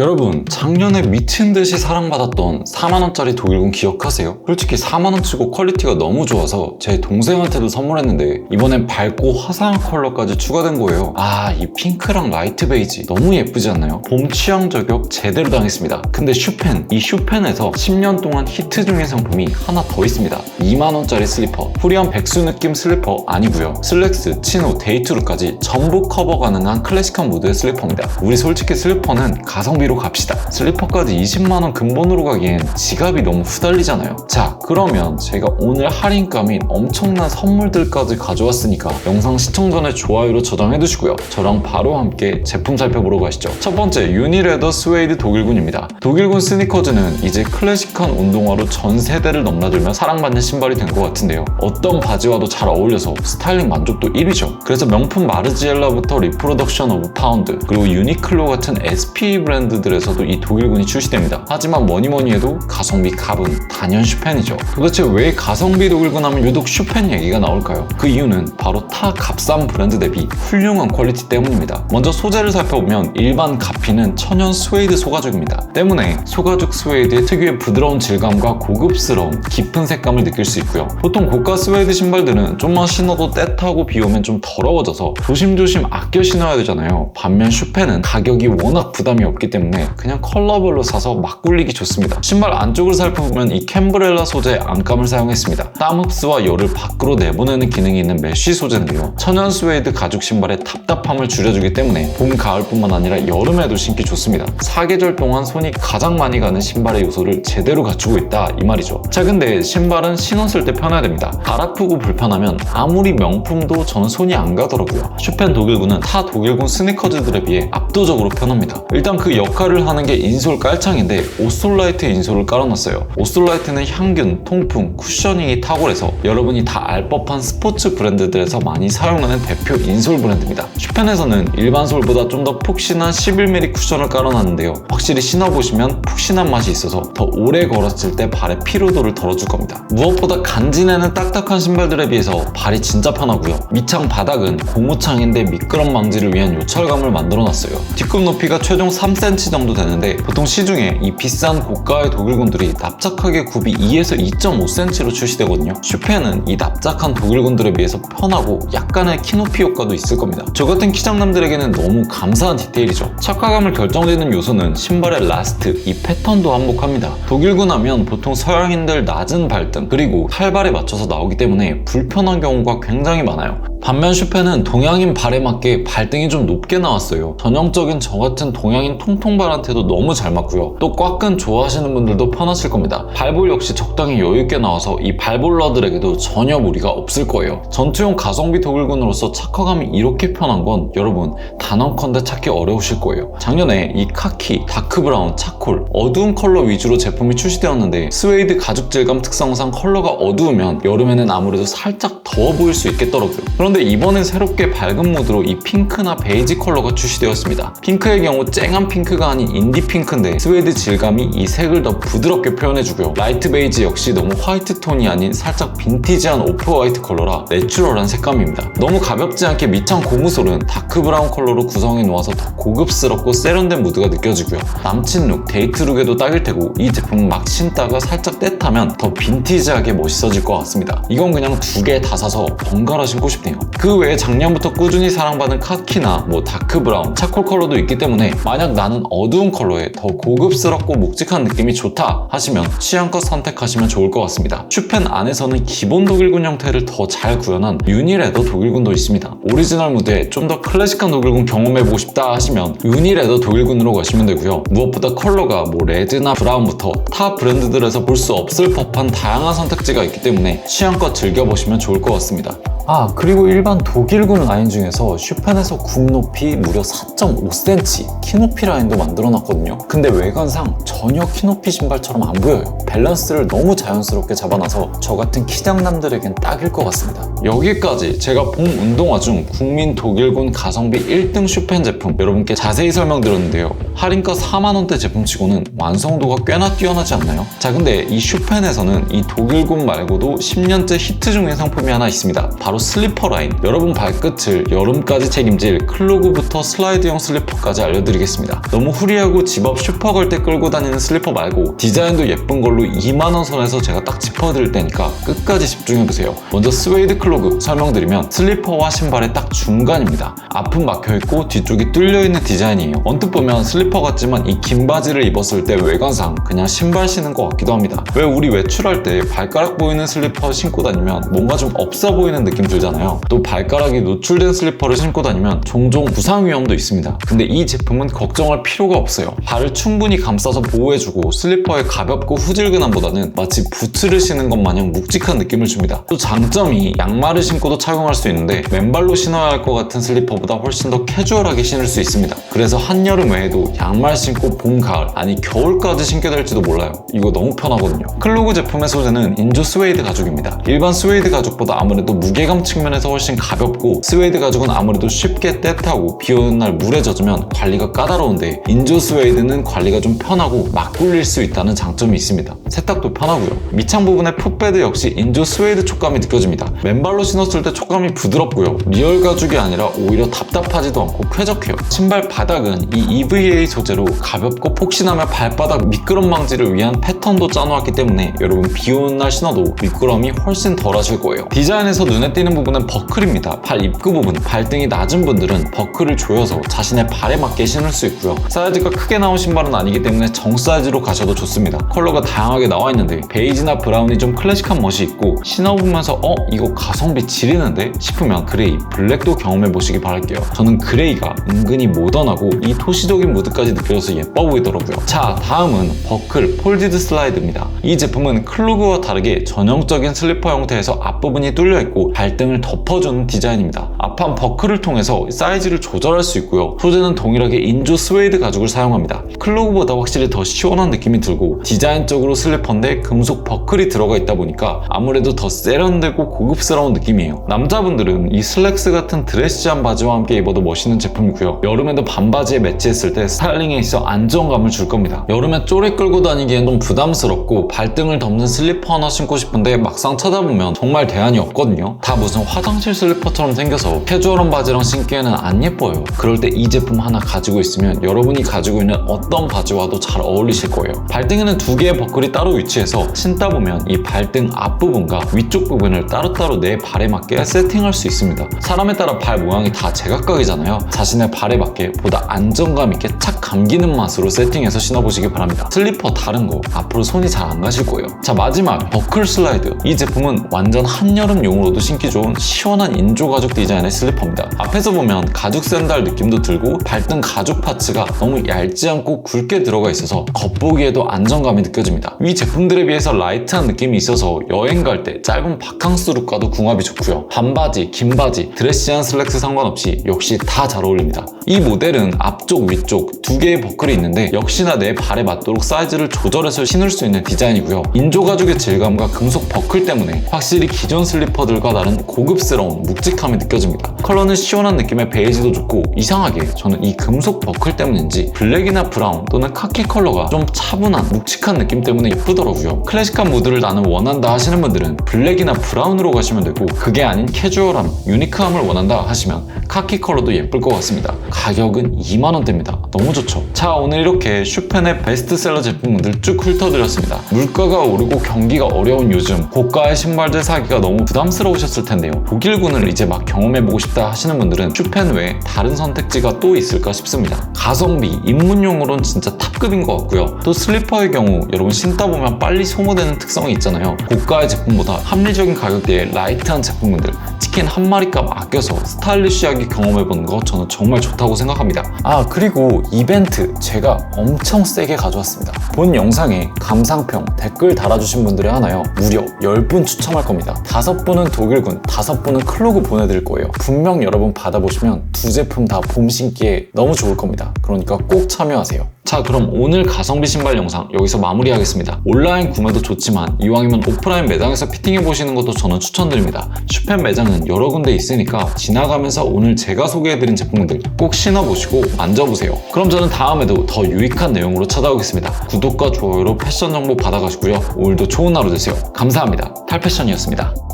여러분 작년에 미친 듯이 사랑받았던 4만원짜리 독일군 기억하세요? 솔직히 4만원 치고 퀄리티가 너무 좋아서 제 동생한테도 선물했는데 이번엔 밝고 화사한 컬러까지 추가된 거예요. 아 이 핑크랑 라이트 베이지 너무 예쁘지 않나요? 봄 취향 저격 제대로 당했습니다. 근데 슈펜 이 슈펜에서 10년 동안 히트 중의 상품이 하나 더 있습니다. 2만원짜리 슬리퍼. 후리한 백수 느낌 슬리퍼 아니고요. 슬랙스, 치노, 데이투르까지 전부 커버 가능한 클래식한 무드의 슬리퍼입니다. 우리 솔직히 슬리퍼는 가성비 로 갑시다. 슬리퍼까지 20만원 근본으로 가기엔 지갑이 너무 후달리잖아요. 자 그러면 제가 오늘 할인가 및 엄청난 선물들까지 가져왔으니까 영상 시청 전에 좋아요로 저장해두시고요. 저랑 바로 함께 제품 살펴보러 가시죠. 첫 번째 유니레더 스웨이드 독일군입니다. 독일군 스니커즈는 이제 클래식한 운동화로 전 세대를 넘나들며 사랑받는 신발이 된 것 같은데요. 어떤 바지와도 잘 어울려서 스타일링 만족도 1위죠. 그래서 명품 마르지엘라부터 리프로덕션 오브 파운드 그리고 유니클로 같은 SP 브랜드 들에서도 이 독일군이 출시됩니다. 하지만 뭐니뭐니 해도 가성비 갑은 단연 슈펜이죠. 도대체 왜 가성비 독일군 하면 유독 슈펜 얘기가 나올까요? 그 이유는 바로 타 값싼 브랜드 대비 훌륭한 퀄리티 때문입니다. 먼저 소재를 살펴보면 일반 가피는 천연 스웨이드 소가죽입니다. 때문에 소가죽 스웨이드의 특유의 부드러운 질감과 고급스러운 깊은 색감을 느낄 수 있고요. 보통 고가 스웨이드 신발들은 좀만 신어도 때 타고 비 오면 좀 더러워져서 조심조심 아껴 신어야 되잖아요. 반면 슈펜은 가격이 워낙 부담이 없기 때문에 그냥 컬러별로 사서 막 굴리기 좋습니다. 신발 안쪽을 살펴보면 이 캠브렐라 소재 안감을 사용했습니다. 땀 흡수와 열을 밖으로 내보내는 기능이 있는 메쉬 소재인데요. 천연 스웨이드 가죽 신발의 답답함을 줄여주기 때문에 봄, 가을뿐만 아니라 여름에도 신기 좋습니다. 사계절 동안 손이 가장 많이 가는 신발의 요소를 제대로 갖추고 있다 이 말이죠. 자 근데 신발은 신었을 때 편해야 됩니다. 발 아프고 불편하면 아무리 명품도 저는 손이 안 가더라고요. 슈펜 독일군은 타 독일군 스니커즈들에 비해 압도적으로 편합니다. 일단 그 역 할을 하는 게 인솔 깔창인데 오솔라이트 인솔을 깔아놨어요. 오솔라이트는 향균, 통풍, 쿠셔닝이 탁월해서 여러분이 다 알 법한 스포츠 브랜드들에서 많이 사용하는 대표 인솔 브랜드입니다. 슈펜에서는 일반 솔보다 좀 더 푹신한 11mm 쿠션을 깔아놨는데요. 확실히 신어보시면 푹신한 맛이 있어서 더 오래 걸었을 때 발의 피로도를 덜어줄 겁니다. 무엇보다 간지내는 딱딱한 신발들에 비해서 발이 진짜 편하고요. 밑창 바닥은 고무창인데 미끄럼 방지를 위한 요철감을 만들어놨어요. 뒤꿈 높이가 최종 3cm 정도 되는데 보통 시중에 이 비싼 고가의 독일군들이 납작하게 굽이 2에서 2.5cm로 출시되거든요. 슈페는 이 납작한 독일군들에 비해서 편하고 약간의 키높이 효과도 있을 겁니다. 저 같은 키장남들에게는 너무 감사한 디테일이죠. 착화감을 결정짓는 요소는 신발의 라스트 이 패턴도 한몫합니다. 독일군 하면 보통 서양인들 낮은 발등 그리고 팔발에 맞춰서 나오기 때문에 불편한 경우가 굉장히 많아요 반면 슈페는 동양인 발에 맞게 발등이 좀 높게 나왔어요. 전형적인 저 같은 동양인 통통발한테도 너무 잘 맞고요. 또 꽉끈 좋아하시는 분들도 편하실 겁니다. 발볼 역시 적당히 여유있게 나와서 이 발볼러들에게도 전혀 무리가 없을 거예요. 전투용 가성비 독일군으로서 착화감이 이렇게 편한 건 여러분 단언컨대 찾기 어려우실 거예요. 작년에 이 카키, 다크브라운, 차콜, 어두운 컬러 위주로 제품이 출시되었는데 스웨이드 가죽 질감 특성상 컬러가 어두우면 여름에는 아무래도 살짝 더워 보일 수 있겠더라고요. 그런 데 이번엔 새롭게 밝은 무드로 이 핑크나 베이지 컬러가 출시되었습니다. 핑크의 경우 쨍한 핑크가 아닌 인디 핑크인데 스웨이드 질감이 이 색을 더 부드럽게 표현해주고요. 라이트 베이지 역시 너무 화이트 톤이 아닌 살짝 빈티지한 오프 화이트 컬러라 내추럴한 색감입니다. 너무 가볍지 않게 밑창 고무솔은 다크 브라운 컬러로 구성해 놓아서 더 고급스럽고 세련된 무드가 느껴지고요. 남친 룩, 데이트 룩에도 딱일 테고 이 제품은 막 신다가 살짝 떼타면 더 빈티지하게 멋있어질 것 같습니다. 이건 그냥 두 개 다 사서 번갈아 신고 싶네요. 그 외에 작년부터 꾸준히 사랑받은 카키나 뭐 다크 브라운, 차콜 컬러도 있기 때문에 만약 나는 어두운 컬러에 더 고급스럽고 묵직한 느낌이 좋다 하시면 취향껏 선택하시면 좋을 것 같습니다. 슈펜 안에서는 기본 독일군 형태를 더 잘 구현한 유니레더 독일군도 있습니다. 오리지널 무드에 좀 더 클래식한 독일군 경험해보고 싶다 하시면 유니레더 독일군으로 가시면 되고요. 무엇보다 컬러가 뭐 레드나 브라운부터 타 브랜드들에서 볼 수 없을 법한 다양한 선택지가 있기 때문에 취향껏 즐겨보시면 좋을 것 같습니다. 아 그리고 일반 독일군 라인 중에서 슈펜에서 굽 높이 무려 4.5cm 키 높이 라인도 만들어놨거든요. 근데 외관상 전혀 키 높이 신발처럼 안 보여요. 밸런스를 너무 자연스럽게 잡아놔서 저 같은 키장남들에겐 딱일 것 같습니다. 여기까지 제가 봄 운동화 중 국민 독일군 가성비 1등 슈펜 제품 여러분께 자세히 설명드렸는데요. 할인가 4만원대 제품치고는 완성도가 꽤나 뛰어나지 않나요? 자 근데 이 슈펜에서는 이 독일군 말고도 10년째 히트 중의 상품이 하나 있습니다. 바로 슬리퍼라 라인. 여러분 발끝을 여름까지 책임질 클로그부터 슬라이드형 슬리퍼까지 알려드리겠습니다. 너무 후리하고 집 앞 슈퍼 갈 때 끌고 다니는 슬리퍼 말고 디자인도 예쁜 걸로 2만원 선에서 제가 딱 짚어드릴 테니까 끝까지 집중해보세요. 먼저 스웨이드 클로그 설명드리면 슬리퍼와 신발의 딱 중간입니다. 앞은 막혀있고 뒤쪽이 뚫려있는 디자인이에요. 언뜻 보면 슬리퍼 같지만 이 긴 바지를 입었을 때 외관상 그냥 신발 신은 것 같기도 합니다. 왜 우리 외출할 때 발가락 보이는 슬리퍼 신고 다니면 뭔가 좀 없어 보이는 느낌 들잖아요. 또 발가락이 노출된 슬리퍼를 신고 다니면 종종 부상 위험도 있습니다. 근데 이 제품은 걱정할 필요가 없어요. 발을 충분히 감싸서 보호해주고 슬리퍼의 가볍고 후질근함보다는 마치 부츠를 신은 것 마냥 묵직한 느낌을 줍니다. 또 장점이 양말을 신고도 착용할 수 있는데 맨발로 신어야 할 것 같은 슬리퍼보다 훨씬 더 캐주얼하게 신을 수 있습니다. 그래서 한여름 외에도 양말 신고 봄, 가을 아니 겨울까지 신게 될지도 몰라요. 이거 너무 편하거든요. 클로그 제품의 소재는 인조 스웨이드 가죽입니다. 일반 스웨이드 가죽보다 아무래도 무게감 측면에서 훨씬 가볍고 스웨이드 가죽은 아무래도 쉽게 때타고 비 오는 날 물에 젖으면 관리가 까다로운데 인조 스웨이드는 관리가 좀 편하고 막 굴릴 수 있다는 장점이 있습니다. 세탁도 편하고요. 밑창 부분의 풋베드 역시 인조 스웨이드 촉감이 느껴집니다. 맨발로 신었을 때 촉감이 부드럽고요. 리얼 가죽이 아니라 오히려 답답하지도 않고 쾌적해요. 신발 바닥은 이 EVA 소재로 가볍고 폭신하며 발바닥 미끄럼 방지를 위한 패턴도 짜놓았기 때문에 여러분 비 오는 날 신어도 미끄럼이 훨씬 덜 하실 거예요. 디자인에서 눈에 띄는 부분은 버클입니다. 팔 입구 부분 발등이 낮은 분들은 버클을 조여서 자신의 발에 맞게 신을 수 있고요. 사이즈가 크게 나온 신발은 아니기 때문에 정 사이즈로 가셔도 좋습니다. 컬러가 다양하게 나와 있는데 베이지나 브라운이 좀 클래식한 멋이 있고 신어보면서 어 이거 가성비 지리는데? 싶으면 그레이 블랙도 경험해 보시기 바랄게요. 저는 그레이가 은근히 모던하고 이 토시적인 무드까지 느껴져서 예뻐 보이더라고요. 자 다음은 버클 폴디드 슬라이드입니다. 이 제품은 클로그와 다르게 전형적인 슬리퍼 형태에서 앞부분이 뚫려 있고 발 등을 덮어주는 디자인입니다. 앞판 버클을 통해서 사이즈를 조절할 수 있고요. 소재는 동일하게 인조 스웨이드 가죽을 사용합니다. 클로그보다 확실히 더 시원한 느낌이 들고 디자인적으로 슬리퍼인데 금속 버클이 들어가 있다 보니까 아무래도 더 세련되고 고급스러운 느낌이에요. 남자분들은 이 슬랙스 같은 드레시한 바지와 함께 입어도 멋있는 제품이고요. 여름에도 반바지에 매치했을 때 스타일링에 있어 안정감을 줄 겁니다. 여름에 쪼리 끌고 다니기엔 좀 부담스럽고 발등을 덮는 슬리퍼 하나 신고 싶은데 막상 찾아보면 정말 대안이 없거든요. 다 무슨 화장실 슬리퍼처럼 생겨서 캐주얼한 바지랑 신기에는 안 예뻐요. 그럴 때 이 제품 하나 가지고 있으면 여러분이 가지고 있는 어떤 바지와도 잘 어울리실 거예요. 발등에는 두 개의 버클이 따로 위치해서 신다 보면 이 발등 앞부분과 위쪽 부분을 따로따로 내 발에 맞게 세팅할 수 있습니다. 사람에 따라 발 모양이 다 제각각이잖아요. 자신의 발에 맞게 보다 안정감 있게 착 감기는 맛으로 세팅해서 신어보시기 바랍니다. 슬리퍼 다른 거 앞으로 손이 잘 안 가실 거예요. 자 마지막 버클 슬라이드. 이 제품은 완전 한여름용으로도 신기 좋은 시원한 인조 가죽 디자인의 슬리퍼입니다. 앞에서 보면 가죽 샌들 느낌도 들고 발등 가죽 파츠가 너무 얇지 않고 굵게 들어가 있어서 겉보기에도 안정감이 느껴집니다. 이 제품들에 비해서 라이트한 느낌이 있어서 여행 갈 때 짧은 바캉스 룩과도 궁합이 좋고요. 반바지, 긴 바지, 드레시한 슬랙스 상관없이 역시 다 잘 어울립니다. 이 모델은 앞쪽, 위쪽 두 개의 버클이 있는데 역시나 내 발에 맞도록 사이즈를 조절해서 신을 수 있는 디자인이고요. 인조 가죽의 질감과 금속 버클 때문에 확실히 기존 슬리퍼들과 다른 고급스러운 묵직함이 느껴집니다. 컬러는 시원한 느낌의 베이지도 좋고 이상하게 저는 이 금속 버클 때문인지 블랙이나 브라운 또는 카키 컬러가 좀 차분한 묵직한 느낌 때문에 예쁘더라고요. 클래식한 무드를 나는 원한다 하시는 분들은 블랙이나 브라운으로 가시면 되고 그게 아닌 캐주얼함, 유니크함을 원한다 하시면 카키 컬러도 예쁠 것 같습니다. 가격은 2만원대입니다. 너무 좋죠? 자 오늘 이렇게 슈펜의 베스트셀러 제품들 쭉 훑어드렸습니다. 물가가 오르고 경기가 어려운 요즘 고가의 신발들 사기가 너무 부담스러우셨을 텐데요. 독일군을 이제 막 경험해보고 싶다 하시는 분들은 슈펜 외에 다른 선택지가 또 있을까 싶습니다. 가성비, 입문용으로는 진짜 탑 급인 것 같고요. 또 슬리퍼의 경우 여러분 신다 보면 빨리 소모되는 특성이 있잖아요. 고가의 제품보다 합리적인 가격대의 라이트한 제품들 치킨 한 마리값 아껴서 스타일리시하게 경험해보는 거 저는 정말 좋다고 생각합니다. 아 그리고 이벤트 제가 엄청 세게 가져왔습니다. 본 영상에 감상평 댓글 달아주신 분들에 하나요? 무려 10분 추첨할 겁니다. 5분은 독일군 5분은 클로그 보내드릴 거예요. 분명 여러분 받아보시면 두 제품 다 봄 신기에 너무 좋을 겁니다. 그러니까 꼭 참여하세요 자 그럼 오늘 가성비 신발 영상 여기서 마무리하겠습니다. 온라인 구매도 좋지만 이왕이면 오프라인 매장에서 피팅해 보시는 것도 저는 추천드립니다. 슈펜 매장은 여러 군데 있으니까 지나가면서 오늘 제가 소개해드린 제품들 꼭 신어보시고 만져보세요. 그럼 저는 다음에도 더 유익한 내용으로 찾아오겠습니다. 구독과 좋아요로 패션 정보 받아가시고요. 오늘도 좋은 하루 되세요. 감사합니다. 탈패션이었습니다